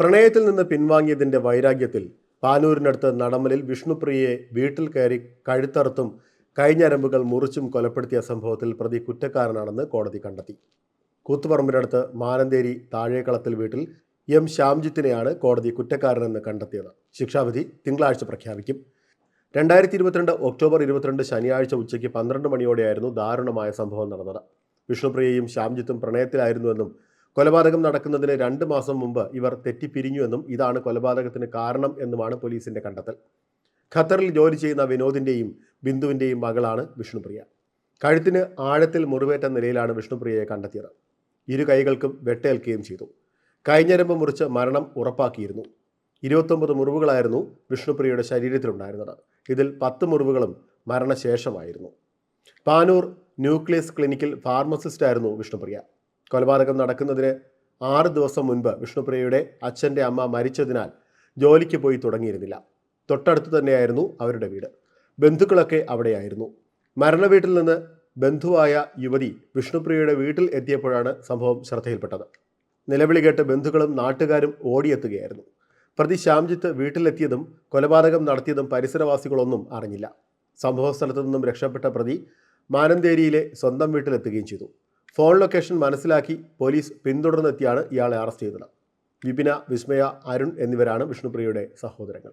പ്രണയത്തിൽ നിന്ന് പിൻവാങ്ങിയതിന്റെ വൈരാഗ്യത്തിൽ പാനൂരിനടുത്ത് നടമലിൽ വിഷ്ണുപ്രിയയെ വീട്ടിൽ കയറി കഴുത്തറുത്തും കൈഞ്ഞരമ്പുകൾ മുറിച്ചും കൊലപ്പെടുത്തിയ സംഭവത്തിൽ പ്രതി കുറ്റക്കാരനാണെന്ന് കോടതി കണ്ടെത്തി. കൂത്തുപറമ്പിനടുത്ത് മാനന്തേരി താഴേക്കളത്തിൽ വീട്ടിൽ എം ശ്യാംജിത്തിനെയാണ് കോടതി കുറ്റക്കാരനെന്ന് കണ്ടെത്തിയത്. ശിക്ഷാവിധി തിങ്കളാഴ്ച പ്രഖ്യാപിക്കും. രണ്ടായിരത്തി ഇരുപത്തിരണ്ട് ഒക്ടോബർ ഇരുപത്തിരണ്ട് ശനിയാഴ്ച ഉച്ചയ്ക്ക് പന്ത്രണ്ട് മണിയോടെയായിരുന്നു ദാരുണമായ സംഭവം നടന്നത്. വിഷ്ണുപ്രിയയും ശ്യാംജിത്തും പ്രണയത്തിലായിരുന്നുവെന്നും കൊലപാതകം നടക്കുന്നതിന് രണ്ട് മാസം മുമ്പ് ഇവർ തെറ്റിപ്പിരിഞ്ഞുവെന്നും ഇതാണ് കൊലപാതകത്തിന് കാരണം എന്നുമാണ് പോലീസിന്റെ കണ്ടെത്തൽ. ഖത്തറിൽ ജോലി ചെയ്യുന്ന വിനോദിന്റെയും ബിന്ദുവിന്റെയും മകളാണ് വിഷ്ണുപ്രിയ. കഴുത്തിന് ആഴത്തിൽ മുറിവേറ്റ നിലയിലാണ് വിഷ്ണുപ്രിയയെ കണ്ടെത്തിയത്. ഇരു കൈകൾക്കും വെട്ടേൽക്കുകയും ചെയ്തു. കൈഞ്ഞരമ്പ് മുറിച്ച് മരണം ഉറപ്പാക്കിയിരുന്നു. ഇരുപത്തൊമ്പത് മുറിവുകളായിരുന്നു വിഷ്ണുപ്രിയയുടെ ശരീരത്തിലുണ്ടായിരുന്നത്. ഇതിൽ പത്ത് മുറിവുകളും മരണശേഷമായിരുന്നു. പാനൂർ ന്യൂക്ലിയസ് ക്ലിനിക്കിൽ ഫാർമസിസ്റ്റായിരുന്നു വിഷ്ണുപ്രിയ. കൊലപാതകം നടക്കുന്നതിന് ആറ് ദിവസം മുൻപ് വിഷ്ണുപ്രിയയുടെ അച്ഛന്റെ അമ്മ മരിച്ചതിനാൽ ജോലിക്ക് പോയി തുടങ്ങിയിരുന്നില്ല. തൊട്ടടുത്ത് തന്നെയായിരുന്നു അവരുടെ വീട്. ബന്ധുക്കളൊക്കെ അവിടെയായിരുന്നു. മരണ വീട്ടിൽ നിന്ന് ബന്ധുവായ യുവതി വിഷ്ണുപ്രിയയുടെ വീട്ടിൽ എത്തിയപ്പോഴാണ് സംഭവം ശ്രദ്ധയിൽപ്പെട്ടത്. നിലവിളി കേട്ട് ബന്ധുക്കളും നാട്ടുകാരും ഓടിയെത്തുകയായിരുന്നു. പ്രതി ശ്യാംജിത്ത് വീട്ടിലെത്തിയതും കൊലപാതകം നടത്തിയതും പരിസരവാസികളൊന്നും അറിഞ്ഞില്ല. സംഭവസ്ഥലത്തു നിന്നും രക്ഷപ്പെട്ട പ്രതി മാനന്തേരിയിലെ സ്വന്തം വീട്ടിലെത്തുകയും ചെയ്തു. ഫോൺ ലൊക്കേഷൻ മനസ്സിലാക്കി പോലീസ് പിന്തുടർന്നെത്തിയാണ് ഇയാളെ അറസ്റ്റ് ചെയ്തത്. വിപിന വിസ്മയ അരുൺ എന്നിവരാണ് വിഷ്ണുപ്രിയയുടെ സഹോദരങ്ങൾ.